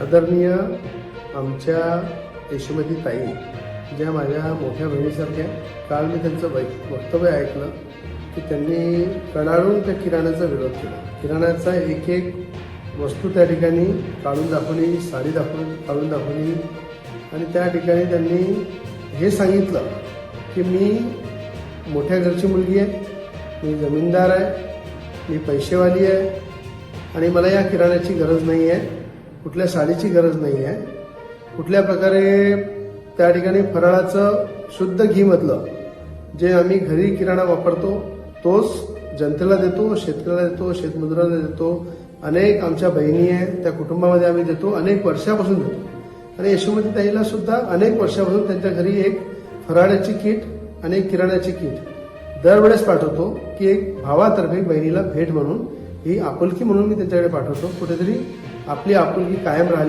आदरणीय आमच्या यशोमती ताई ज्या माझ्या मोठ्या बहिणीसारख्या काल मी त्यांचं वै- वक्तव्य ऐकलं की त्यांनी कणाळून त्या किराण्याचा विरोध केला. किराण्याचा एक एक वस्तू त्या ठिकाणी काढून दाखवली साडी दाखवून काढून दाखवली. आणि त्या ठिकाणी त्यांनी हे सांगितलं की मी मोठ्या घरची मुलगी आहे मी जमीनदार आहे मी पैसेवाली आहे आणि मला या किराण्याची गरज नाही आहे कुठल्या साडीची गरज नाही आहे कुठल्या प्रकारे त्या ठिकाणी फराळाचं शुद्ध घीमधलं जे आम्ही घरी किराणा वापरतो तोच जनतेला देतो शेतकऱ्याला देतो शेतमजुराला देतो. अनेक आमच्या बहिणी आहेत त्या कुटुंबामध्ये आम्ही देतो अनेक वर्षापासून देतो. आणि यशोमती ताईला सुद्धा अनेक वर्षापासून त्यांच्या घरी एक फराळाची किट आणि एक किराण्याची किट दरवेळेस पाठवतो की एक भावातर्फे बहिणीला भेट म्हणून ही आपुलकी म्हणून मी त्यांच्याकडे पाठवतो. कुठेतरी आपली आपुलकी कायम राहिली.